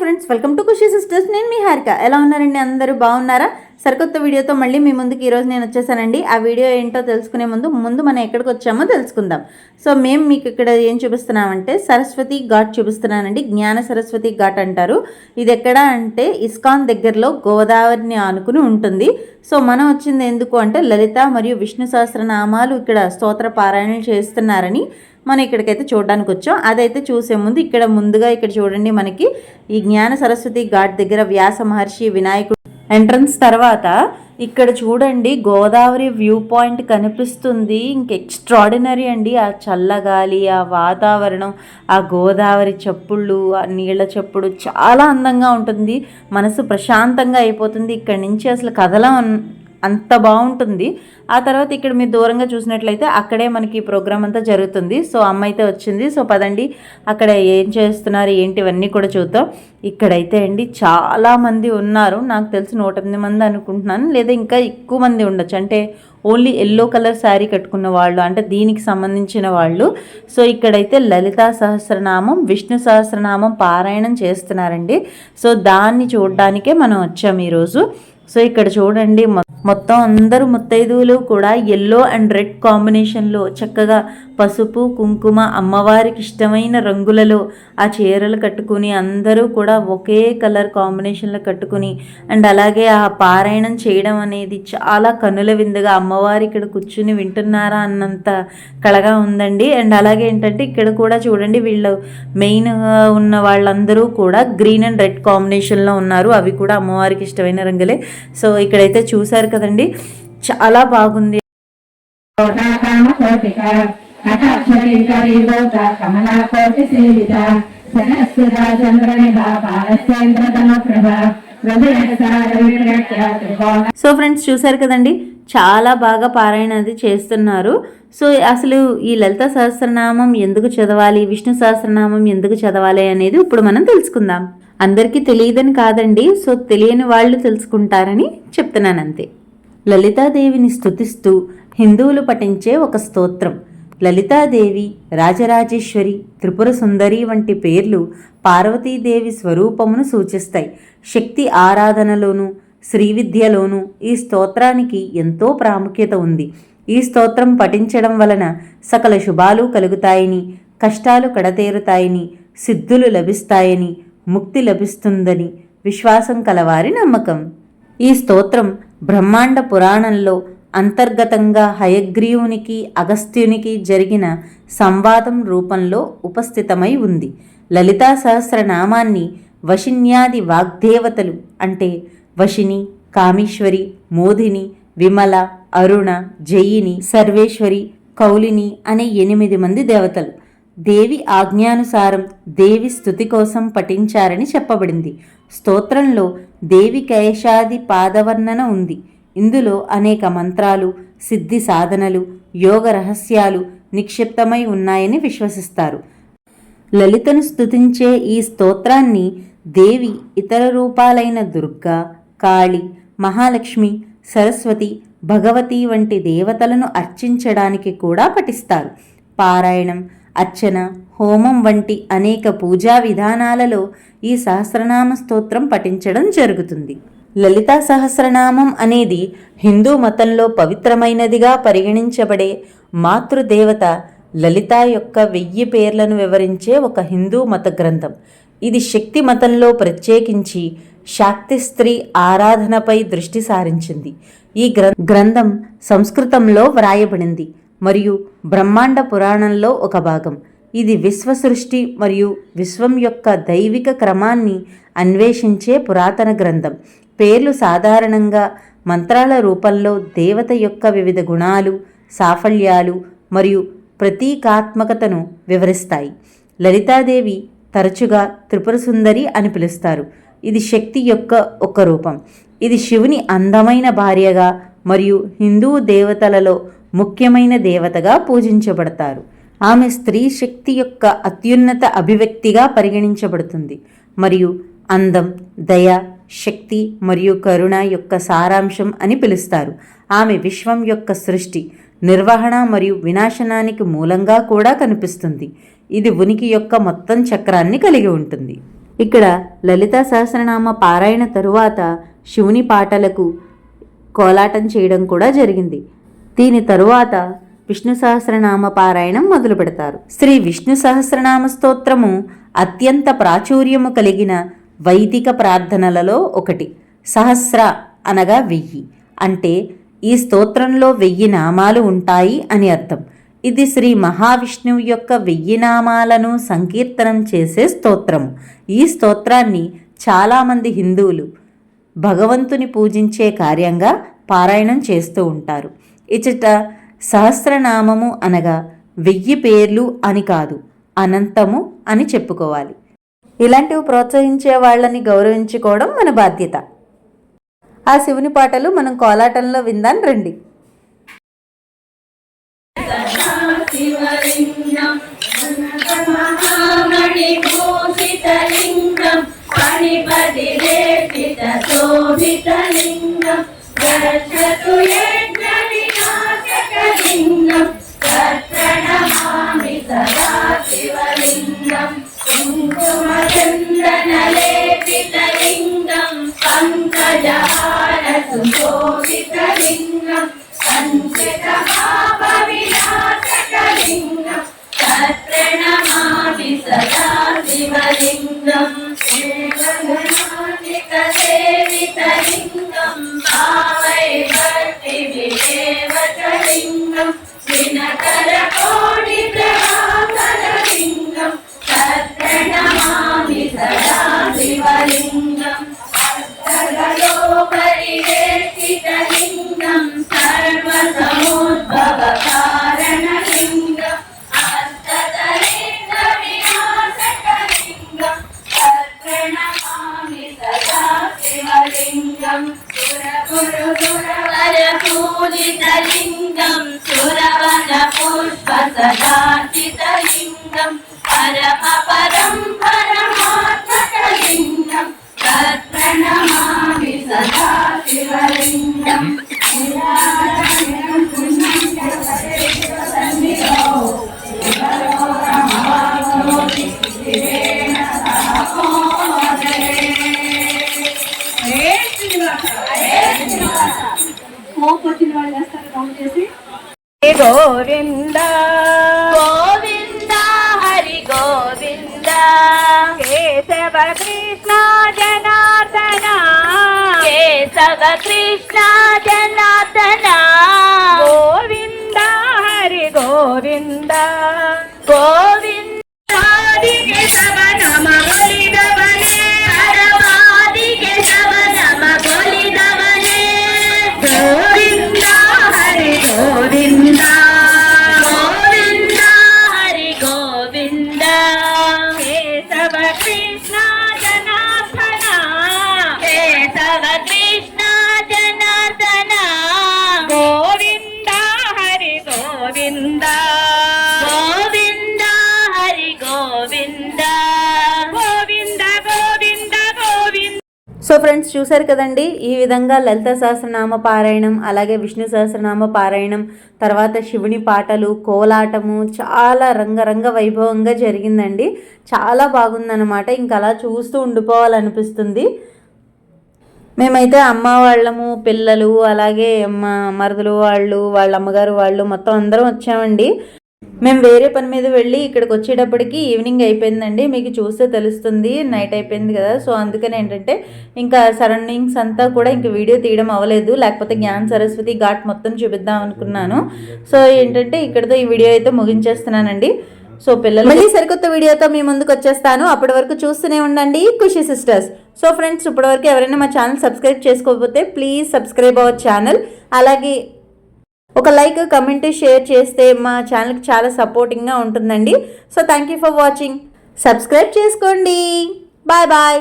Friends welcome to Khushi sisters నేను మీ హారిక. ఎలా ఉన్నారండి అందరూ? బాగున్నారా? సరికొత్త వీడియోతో మళ్ళీ మీ ముందుకు ఈరోజు నేను వచ్చేసానండి. ఆ వీడియో ఏంటో తెలుసుకునే ముందు ముందు మనం ఎక్కడికి వచ్చామో తెలుసుకుందాం. సో మేము మీకు ఇక్కడ ఏం చూపిస్తున్నామంటే సరస్వతి ఘాట్ చూపిస్తున్నానండి. జ్ఞాన సరస్వతి ఘాట్ అంటారు. ఇది ఎక్కడ అంటే ఇస్కాన్ దగ్గరలో గోదావరిని ఆనుకుని ఉంటుంది. సో మనం వచ్చింది ఎందుకు అంటే లలిత మరియు విష్ణు సహస్రనామాలు ఇక్కడ స్తోత్ర పారాయణలు చేస్తున్నారని మనం ఇక్కడికైతే చూడడానికి వచ్చాం. అదైతే చూసే ముందు ఇక్కడ ముందుగా ఇక్కడ చూడండి మనకి ఈ జ్ఞాన సరస్వతి ఘాట్ దగ్గర వ్యాస మహర్షి వినాయకుడు ఎంట్రన్స్ తర్వాత ఇక్కడ చూడండి గోదావరి వ్యూ పాయింట్ కనిపిస్తుంది. ఇంక ఎక్స్ట్రాడినరీ అండి. ఆ చల్లగాలి ఆ వాతావరణం ఆ గోదావరి చెప్పుళ్ళు ఆ నీళ్ళ చెప్పుడు చాలా అందంగా ఉంటుంది. మనసు ప్రశాంతంగా అయిపోతుంది. ఇక్కడ నుంచి అసలు కదలం అంత బాగుంటుంది. ఆ తర్వాత ఇక్కడ మీరు దూరంగా చూసినట్లయితే అక్కడే మనకి ప్రోగ్రామ్ అంతా జరుగుతుంది. సో అమ్మ అయితే వచ్చింది. సో పదండి. అక్కడ ఏం చేస్తున్నారు? ఏంటి ఇవన్నీ కూడా చూద్దాం. ఇక్కడైతే అండి చాలామంది ఉన్నారు. నాకు తెలిసి నూట ఎనిమిది మంది అనుకుంటున్నాను. లేదా ఇంకా ఎక్కువ మంది ఉండొచ్చు. అంటే ఓన్లీ ఎల్లో కలర్ శారీ కట్టుకున్న వాళ్ళు అంటే దీనికి సంబంధించిన వాళ్ళు. సో ఇక్కడైతే లలితా సహస్రనామం విష్ణు సహస్రనామం పారాయణం చేస్తున్నారండి. సో దాన్ని చూడడానికే మనం వచ్చాం ఈరోజు. సో ఇక్కడ చూడండి మొత్తం అందరూ ముత్తైదువులు కూడా ఎల్లో అండ్ రెడ్ కాంబినేషన్లో చక్కగా పసుపు కుంకుమ అమ్మవారికి ఇష్టమైన రంగులలో ఆ చీరలు కట్టుకుని అందరూ కూడా ఒకే కలర్ కాంబినేషన్లో కట్టుకుని అండ్ అలాగే ఆ పారాయణం చేయడం అనేది చాలా కనుల విందుగా అమ్మవారి ఇక్కడ కూర్చుని వింటున్నారా అన్నంత కళగా ఉందండి. అండ్ అలాగే ఏంటంటే ఇక్కడ కూడా చూడండి వీళ్ళు మెయిన్ ఉన్న వాళ్ళందరూ కూడా గ్రీన్ అండ్ రెడ్ కాంబినేషన్లో ఉన్నారు. అవి కూడా అమ్మవారికి ఇష్టమైన రంగులే. సో ఇక్కడైతే చూసారు కదండి. చాలా బాగుంది. సో ఫ్రెండ్స్ చూసారు కదండి చాలా బాగా పారాయణ అది చేస్తున్నారు. సో అసలు ఈ లలిత సహస్రనామం ఎందుకు చదవాలి విష్ణు సహస్రనామం ఎందుకు చదవాలి అనేది ఇప్పుడు మనం తెలుసుకుందాం. అందరికీ తెలియదని కాదండి సో తెలియని వాళ్ళు తెలుసుకుంటారని చెప్తున్నాను అంతే లలితాదేవిని స్థుతిస్తూ హిందువులు పఠించే ఒక స్తోత్రం. లలితాదేవి రాజరాజేశ్వరి త్రిపుర సుందరి వంటి పేర్లు పార్వతీదేవి స్వరూపమును సూచిస్తాయి. శక్తి ఆరాధనలోనూ శ్రీవిద్యలోనూ ఈ స్తోత్రానికి ఎంతో ప్రాముఖ్యత ఉంది. ఈ స్తోత్రం పఠించడం వలన సకల శుభాలు కలుగుతాయని కష్టాలు కడతేరుతాయని సిద్ధులు లభిస్తాయని ముక్తి లభిస్తుందని విశ్వాసం కలవారి నమ్మకం. ఈ స్తోత్రం బ్రహ్మాండ పురాణంలో అంతర్గతంగా హయగ్రీవునికి అగస్త్యునికి జరిగిన సంవాదం రూపంలో ఉపస్థితమై ఉంది. లలితా సహస్రనామాన్ని వశిన్యాది వాగ్దేవతలు అంటే వశిని కామేశ్వరి మోధిని విమల అరుణ జయిని సర్వేశ్వరి కౌలిని అనే ఎనిమిది మంది దేవతలు. దేవి ఆజ్ఞానుసారం దేవి స్థుతి కోసం పఠించారని చెప్పబడింది. స్తోత్రంలో దేవి కేశాది పాదవర్ణన ఉంది. ఇందులో అనేక మంత్రాలు సిద్ధి సాధనలు యోగ రహస్యాలు నిక్షిప్తమై ఉన్నాయని విశ్వసిస్తారు. లలితను స్తుతించే ఈ స్తోత్రాన్ని దేవి ఇతర రూపాలైన దుర్గా కాళి మహాలక్ష్మి సరస్వతి భగవతి వంటి దేవతలను అర్చించడానికి కూడా పఠిస్తారు. పారాయణం అర్చన హోమం వంటి అనేక పూజా విధానాలలో ఈ సహస్రనామ స్తోత్రం పఠించడం జరుగుతుంది. లలితా సహస్రనామం అనేది హిందూ మతంలో పవిత్రమైనదిగా పరిగణించబడే మాతృదేవత లలిత యొక్క వెయ్యి పేర్లను వివరించే ఒక హిందూ మత గ్రంథం. ఇది శక్తి మతంలో ప్రత్యేకించి శాక్తి స్త్రీ ఆరాధనపై దృష్టి సారించింది. ఈ గ్రంథం సంస్కృతంలో వ్రాయబడింది మరియు బ్రహ్మాండ పురాణంలో ఒక భాగం. ఇది విశ్వ సృష్టి మరియు విశ్వం యొక్క దైవిక క్రమాన్ని అన్వేషించే పురాతన గ్రంథం. పేర్లు సాధారణంగా మంత్రాల రూపంలో దేవత యొక్క వివిధ గుణాలు సాఫల్యాలు మరియు ప్రతీకాత్మకతను వివరిస్తాయి. లలితాదేవి తరచుగా త్రిపుర సుందరి అని పిలుస్తారు. ఇది శక్తి యొక్క ఒక రూపం. ఇది శివుని అందమైన భార్యగా మరియు హిందూ దేవతలలో ముఖ్యమైన దేవతగా పూజించబడతారు. ఆమె స్త్రీ శక్తి యొక్క అత్యున్నత అభివ్యక్తిగా పరిగణించబడుతుంది. మరియు అందం దయ శక్తి మరియు కరుణ యొక్క సారాంశం అని పిలుస్తారు. ఆమె విశ్వం యొక్క సృష్టి నిర్వహణ మరియు వినాశనానికి మూలంగా కూడా కనిపిస్తుంది. ఇది ఉనికి యొక్క మొత్తం చక్రాన్ని కలిగి ఉంటుంది. ఇక్కడ లలితా సహస్రనామ పారాయణ తరువాత శివుని పాటలకు కోలాటం చేయడం కూడా జరిగింది. దీని తరువాత విష్ణు సహస్రనామ పారాయణం మొదలు పెడతారు శ్రీ విష్ణు సహస్రనామ స్తోత్రము అత్యంత ప్రాచుర్యము కలిగిన వైదిక ప్రార్థనలలో ఒకటి. సహస్ర అనగా వెయ్యి. అంటే ఈ స్తోత్రంలో వెయ్యి నామాలు ఉంటాయి అని అర్థం. ఇది శ్రీ మహావిష్ణువు యొక్క వెయ్యి నామాలను సంకీర్తనం చేసే స్తోత్రము ఈ స్తోత్రాన్ని చాలామంది హిందువులు భగవంతుని పూజించే కార్యంగా పారాయణం చేస్తూ ఉంటారు. ఇచట సహస్రనామము అనగా వెయ్యి పేర్లు అని కాదు అనంతము అని చెప్పుకోవాలి. ఇలాంటివి ప్రోత్సహించే వాళ్ళని గౌరవించుకోవడం మన బాధ్యత. ఆ శివుని పాటలు మనం కోలాటంలో విందాం రండి. మణిభూషితలింగం सञ्चोषितलिङ्गम् सञ्चितभावविनाशकलिङ्गम् तत्प्रणमामि सदा शिवलिङ्गम् श्रीगणादिकसेवितलिङ्गम् पावय సదాచితలింగం పరమ పరం పరమాత్మకలింగం తత్ప్రణమామి సదా శివలింగం వచ్చిన వాళ్ళు చేస్తారు కౌంట్ చేసి కృష్ణ జనార్దన. కేశవ కృష్ణ జనార్దన. గోవింద హరి గోవింద. గోవింద ఫ్రెండ్స్ చూశారు కదండి? ఈ విధంగా లలిత సహస్రనామ పారాయణం అలాగే విష్ణు సహస్రనామ పారాయణం తర్వాత శివుని పాటలు కోలాటము చాలా రంగరంగ వైభవంగా జరిగిందండి. చాలా బాగుందన్నమాట. ఇంకా అలా చూస్తూ ఉండిపోవాలనిపిస్తుంది. మేమైతే అమ్మ వాళ్ళము పిల్లలు అలాగే మా మరదలు వాళ్ళు వాళ్ళ అమ్మగారు వాళ్ళు మొత్తం అందరం వచ్చామండి. మేము వేరే పని మీద వెళ్ళి ఇక్కడికి వచ్చేటప్పటికి ఈవినింగ్ అయిపోయిందండి. మీకు చూస్తే తెలుస్తుంది నైట్ అయిపోయింది కదా. సో అందుకని ఏంటంటే ఇంకా సరౌండింగ్స్ అంతా కూడా ఇంక వీడియో తీయడం అవ్వలేదు. లేకపోతే జ్ఞాన్ సరస్వతి ఘాట్ మొత్తం చూపిద్దాం అనుకున్నాను. సో ఏంటంటే ఇక్కడితో ఈ వీడియో అయితే ముగించేస్తున్నానండి. సో పిల్లలు మళ్ళీ సరికొత్త వీడియోతో మీ ముందుకు వచ్చేస్తాను. అప్పటి వరకు చూస్తూనే ఉండండి ఖుషి సిస్టర్స్. సో ఫ్రెండ్స్ ఇప్పటివరకు ఎవరైనా మా ఛానల్ సబ్స్క్రైబ్ చేసుకోకపోతే ప్లీజ్ సబ్స్క్రైబ్ అవర్ ఛానల్. అలాగే ఒక లైక్ కమెంట్ షేర్ చేస్తే మా ఛానల్కి చాలా సపోర్టింగ్గా ఉంటుందండి. So thank you for watching subscribe చేసుకోండి. Bye bye